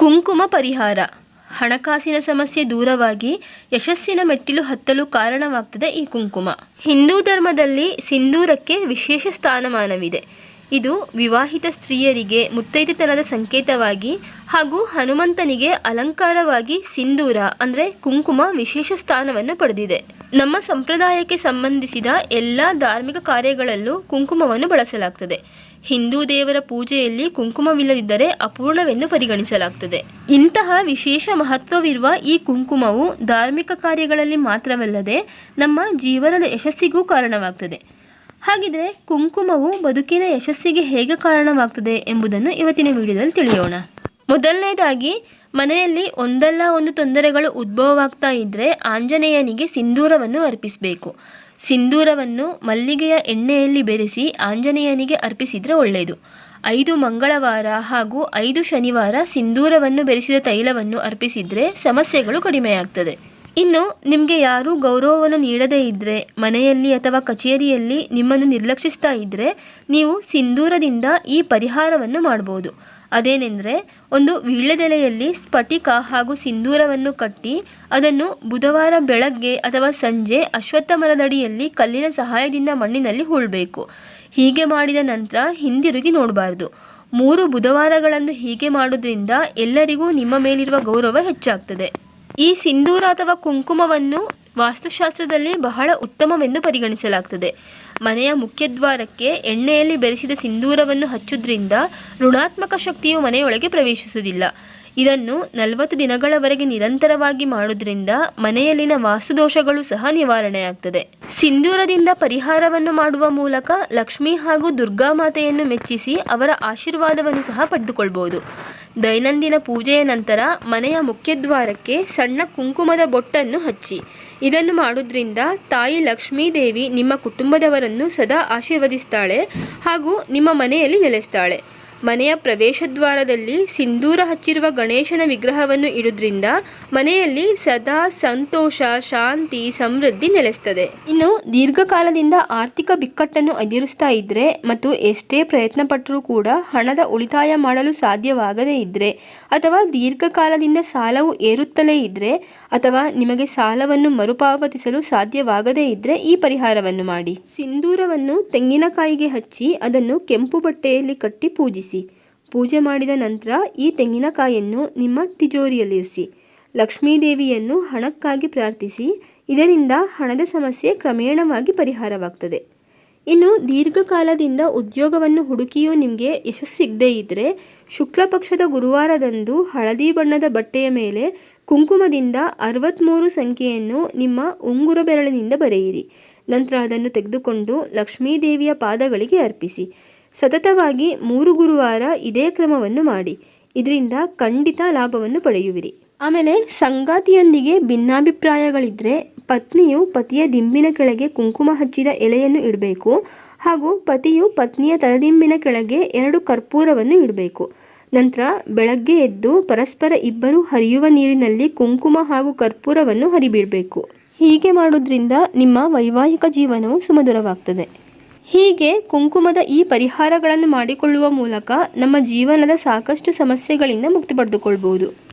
ಕುಂಕುಮ ಪರಿಹಾರ. ಹಣಕಾಸಿನ ಸಮಸ್ಯೆ ದೂರವಾಗಿ ಯಶಸ್ಸಿನ ಮೆಟ್ಟಿಲು ಹತ್ತಲು ಕಾರಣವಾಗ್ತದೆ ಈ ಕುಂಕುಮ. ಹಿಂದೂ ಧರ್ಮದಲ್ಲಿ ಸಿಂಧೂರಕ್ಕೆ ವಿಶೇಷ ಸ್ಥಾನಮಾನವಿದೆ. ಇದು ವಿವಾಹಿತ ಸ್ತ್ರೀಯರಿಗೆ ಮುತ್ತೈದೆತನದ ಸಂಕೇತವಾಗಿ ಹಾಗೂ ಹನುಮಂತನಿಗೆ ಅಲಂಕಾರವಾಗಿ ಸಿಂಧೂರ, ಅಂದರೆ ಕುಂಕುಮ ವಿಶೇಷ ಸ್ಥಾನವನ್ನು ಪಡೆದಿದೆ. ನಮ್ಮ ಸಂಪ್ರದಾಯಕ್ಕೆ ಸಂಬಂಧಿಸಿದ ಎಲ್ಲ ಧಾರ್ಮಿಕ ಕಾರ್ಯಗಳಲ್ಲೂ ಕುಂಕುಮವನ್ನು ಬಳಸಲಾಗ್ತದೆ. ಹಿಂದೂ ದೇವರ ಪೂಜೆಯಲ್ಲಿ ಕುಂಕುಮವಿಲ್ಲದಿದ್ದರೆ ಅಪೂರ್ಣವೆಂದು ಪರಿಗಣಿಸಲಾಗ್ತದೆ. ಇಂತಹ ವಿಶೇಷ ಮಹತ್ವವಿರುವ ಈ ಕುಂಕುಮವು ಧಾರ್ಮಿಕ ಕಾರ್ಯಗಳಲ್ಲಿ ಮಾತ್ರವಲ್ಲದೆ ನಮ್ಮ ಜೀವನದ ಯಶಸ್ಸಿಗೂ ಕಾರಣವಾಗ್ತದೆ. ಹಾಗಿದ್ರೆ ಕುಂಕುಮವು ಬದುಕಿನ ಯಶಸ್ಸಿಗೆ ಹೇಗೆ ಕಾರಣವಾಗ್ತದೆ ಎಂಬುದನ್ನು ಇವತ್ತಿನ ವಿಡಿಯೋದಲ್ಲಿ ತಿಳಿಯೋಣ. ಮೊದಲನೇದಾಗಿ ಮನೆಯಲ್ಲಿ ಒಂದಲ್ಲ ಒಂದು ತೊಂದರೆಗಳು ಉದ್ಭವವಾಗ್ತಾ ಇದ್ದರೆ ಆಂಜನೇಯನಿಗೆ ಸಿಂಧೂರವನ್ನು ಅರ್ಪಿಸಬೇಕು. ಸಿಂಧೂರವನ್ನು ಮಲ್ಲಿಗೆಯ ಎಣ್ಣೆಯಲ್ಲಿ ಬೆರೆಸಿ ಆಂಜನೇಯನಿಗೆ ಅರ್ಪಿಸಿದರೆ ಒಳ್ಳೆಯದು. ಐದು ಮಂಗಳವಾರ ಹಾಗೂ ಐದು ಶನಿವಾರ ಸಿಂಧೂರವನ್ನು ಬೆರೆಸಿದ ತೈಲವನ್ನು ಅರ್ಪಿಸಿದರೆ ಸಮಸ್ಯೆಗಳು ಕಡಿಮೆಯಾಗ್ತದೆ. ಇನ್ನು ನಿಮಗೆ ಯಾರೂ ಗೌರವವನ್ನು ನೀಡದೇ ಇದ್ದರೆ ಮನೆಯಲ್ಲಿ ಅಥವಾ ಕಚೇರಿಯಲ್ಲಿ ನಿಮ್ಮನ್ನು ನಿರ್ಲಕ್ಷಿಸ್ತಾ ಇದ್ದರೆ ನೀವು ಸಿಂಧೂರದಿಂದ ಈ ಪರಿಹಾರವನ್ನು ಮಾಡ್ಬೋದು. ಅದೇನೆಂದರೆ ಒಂದು ವೀಳ್ಯದೆಲೆಯಲ್ಲಿ ಸ್ಫಟಿಕ ಹಾಗೂ ಸಿಂಧೂರವನ್ನು ಕಟ್ಟಿ ಅದನ್ನು ಬುಧವಾರ ಬೆಳಗ್ಗೆ ಅಥವಾ ಸಂಜೆ ಅಶ್ವತ್ಥ ಮರದಡಿಯಲ್ಲಿ ಕಲ್ಲಿನ ಸಹಾಯದಿಂದ ಮಣ್ಣಿನಲ್ಲಿ ಹೂಳಬೇಕು. ಹೀಗೆ ಮಾಡಿದ ನಂತರ ಹಿಂದಿರುಗಿ ನೋಡಬಾರ್ದು. ಮೂರು ಬುಧವಾರಗಳನ್ನು ಹೀಗೆ ಮಾಡುವುದರಿಂದ ಎಲ್ಲರಿಗೂ ನಿಮ್ಮ ಮೇಲಿರುವ ಗೌರವ ಹೆಚ್ಚಾಗ್ತದೆ. ಈ ಸಿಂಧೂರ ಅಥವಾ ಕುಂಕುಮವನ್ನು ವಾಸ್ತುಶಾಸ್ತ್ರದಲ್ಲಿ ಬಹಳ ಉತ್ತಮವೆಂದು ಪರಿಗಣಿಸಲಾಗ್ತದೆ. ಮನೆಯ ಮುಖ್ಯದ್ವಾರಕ್ಕೆ ಎಣ್ಣೆಯಲ್ಲಿ ಬೆರೆಸಿದ ಸಿಂಧೂರವನ್ನು ಹಚ್ಚುವುದರಿಂದ ಋಣಾತ್ಮಕ ಶಕ್ತಿಯು ಮನೆಯೊಳಗೆ ಪ್ರವೇಶಿಸುವುದಿಲ್ಲ. ಇದನ್ನು ನಲವತ್ತು ದಿನಗಳವರೆಗೆ ನಿರಂತರವಾಗಿ ಮಾಡುವುದರಿಂದ ಮನೆಯಲ್ಲಿನ ವಾಸ್ತುದೋಷಗಳು ಸಹ ನಿವಾರಣೆಯಾಗ್ತದೆ. ಸಿಂಧೂರದಿಂದ ಪರಿಹಾರವನ್ನು ಮಾಡುವ ಮೂಲಕ ಲಕ್ಷ್ಮಿ ಹಾಗೂ ದುರ್ಗಾ ಮಾತೆಯನ್ನು ಮೆಚ್ಚಿಸಿ ಅವರ ಆಶೀರ್ವಾದವನ್ನು ಸಹ ಪಡೆದುಕೊಳ್ಬೋದು ದೈನಂದಿನ ಪೂಜೆಯ ನಂತರ ಮನೆಯ ಮುಖ್ಯದ್ವಾರಕ್ಕೆ ಸಣ್ಣ ಕುಂಕುಮದ ಬೊಟ್ಟನ್ನು ಹಚ್ಚಿ. ಇದನ್ನು ಮಾಡೋದ್ರಿಂದ ತಾಯಿ ಲಕ್ಷ್ಮೀದೇವಿ ನಿಮ್ಮ ಕುಟುಂಬದವರನ್ನು ಸದಾ ಆಶೀರ್ವದಿಸ್ತಾಳೆ ಹಾಗೂ ನಿಮ್ಮ ಮನೆಯಲ್ಲಿ ನೆಲೆಸ್ತಾಳೆ. ಮನೆಯ ಪ್ರವೇಶದ್ವಾರದಲ್ಲಿ ಸಿಂಧೂರ ಹಚ್ಚಿರುವ ಗಣೇಶನ ವಿಗ್ರಹವನ್ನು ಇಡುವುದರಿಂದ ಮನೆಯಲ್ಲಿ ಸದಾ ಸಂತೋಷ, ಶಾಂತಿ, ಸಮೃದ್ಧಿ ನೆಲೆಸ್ತದೆ. ಇನ್ನು ದೀರ್ಘಕಾಲದಿಂದ ಆರ್ಥಿಕ ಬಿಕ್ಕಟ್ಟನ್ನು ಎದುರಿಸ್ತಾ ಇದ್ದರೆ ಮತ್ತು ಎಷ್ಟೇ ಪ್ರಯತ್ನ ಪಟ್ಟರೂ ಕೂಡ ಹಣದ ಉಳಿತಾಯ ಮಾಡಲು ಸಾಧ್ಯವಾಗದೇ ಇದ್ದರೆ ಅಥವಾ ದೀರ್ಘಕಾಲದಿಂದ ಸಾಲವು ಏರುತ್ತಲೇ ಇದ್ದರೆ ಅಥವಾ ನಿಮಗೆ ಸಾಲವನ್ನು ಮರುಪಾವತಿಸಲು ಸಾಧ್ಯವಾಗದೇ ಇದ್ದರೆ ಈ ಪರಿಹಾರವನ್ನು ಮಾಡಿ. ಸಿಂಧೂರವನ್ನು ತೆಂಗಿನಕಾಯಿಗೆ ಹಚ್ಚಿ ಅದನ್ನು ಕೆಂಪು ಬಟ್ಟೆಯಲ್ಲಿ ಕಟ್ಟಿ ಪೂಜಿಸಿ. ಪೂಜೆ ಮಾಡಿದ ನಂತರ ಈ ತೆಂಗಿನಕಾಯಿಯನ್ನು ನಿಮ್ಮ ತಿಜೋರಿಯಲ್ಲಿರಿಸಿ. ಲಕ್ಷ್ಮೀದೇವಿಯನ್ನು ಹಣಕ್ಕಾಗಿ ಪ್ರಾರ್ಥಿಸಿ. ಇದರಿಂದ ಹಣದ ಸಮಸ್ಯೆ ಕ್ರಮೇಣವಾಗಿ ಪರಿಹಾರವಾಗ್ತದೆ. ಇನ್ನು ದೀರ್ಘಕಾಲದಿಂದ ಉದ್ಯೋಗವನ್ನು ಹುಡುಕಿಯೂ ನಿಮಗೆ ಯಶಸ್ಸಿಗದೇ ಇದ್ದರೆ ಶುಕ್ಲ ಪಕ್ಷದ ಗುರುವಾರದಂದು ಹಳದಿ ಬಣ್ಣದ ಬಟ್ಟೆಯ ಮೇಲೆ ಕುಂಕುಮದಿಂದ ಅರವತ್ತ್ಮೂರು ಸಂಖ್ಯೆಯನ್ನು ನಿಮ್ಮ ಉಂಗುರ ಬೆರಳಿನಿಂದ ಬರೆಯಿರಿ. ನಂತರ ಅದನ್ನು ತೆಗೆದುಕೊಂಡು ಲಕ್ಷ್ಮೀದೇವಿಯ ಪಾದಗಳಿಗೆ ಅರ್ಪಿಸಿ. ಸತತವಾಗಿ ಮೂರು ಗುರುವಾರ ಇದೇ ಕ್ರಮವನ್ನು ಮಾಡಿ. ಇದರಿಂದ ಖಂಡಿತ ಲಾಭವನ್ನು ಪಡೆಯುವಿರಿ. ಆಮೇಲೆ ಸಂಗಾತಿಯೊಂದಿಗೆ ಭಿನ್ನಾಭಿಪ್ರಾಯಗಳಿದ್ದರೆ ಪತ್ನಿಯು ಪತಿಯ ದಿಂಬಿನ ಕೆಳಗೆ ಕುಂಕುಮ ಹಚ್ಚಿದ ಎಲೆಯನ್ನು ಇಡಬೇಕು ಹಾಗೂ ಪತಿಯು ಪತ್ನಿಯ ತಲೆದಿಂಬಿನ ಕೆಳಗೆ ಎರಡು ಕರ್ಪೂರವನ್ನು ಇಡಬೇಕು. ನಂತರ ಬೆಳಗ್ಗೆ ಎದ್ದು ಪರಸ್ಪರ ಇಬ್ಬರು ಹರಿಯುವ ನೀರಿನಲ್ಲಿ ಕುಂಕುಮ ಹಾಗೂ ಕರ್ಪೂರವನ್ನು ಹರಿಬಿಡಬೇಕು. ಹೀಗೆ ಮಾಡೋದ್ರಿಂದ ನಿಮ್ಮ ವೈವಾಹಿಕ ಜೀವನವು ಸುಮಧುರವಾಗ್ತದೆ. ಹೀಗೆ ಕುಂಕುಮದ ಈ ಪರಿಹಾರಗಳನ್ನು ಮಾಡಿಕೊಳ್ಳುವ ಮೂಲಕ ನಮ್ಮ ಜೀವನದ ಸಾಕಷ್ಟು ಸಮಸ್ಯೆಗಳಿಂದ ಮುಕ್ತಿ ಪಡೆದುಕೊಳ್ಬೋದು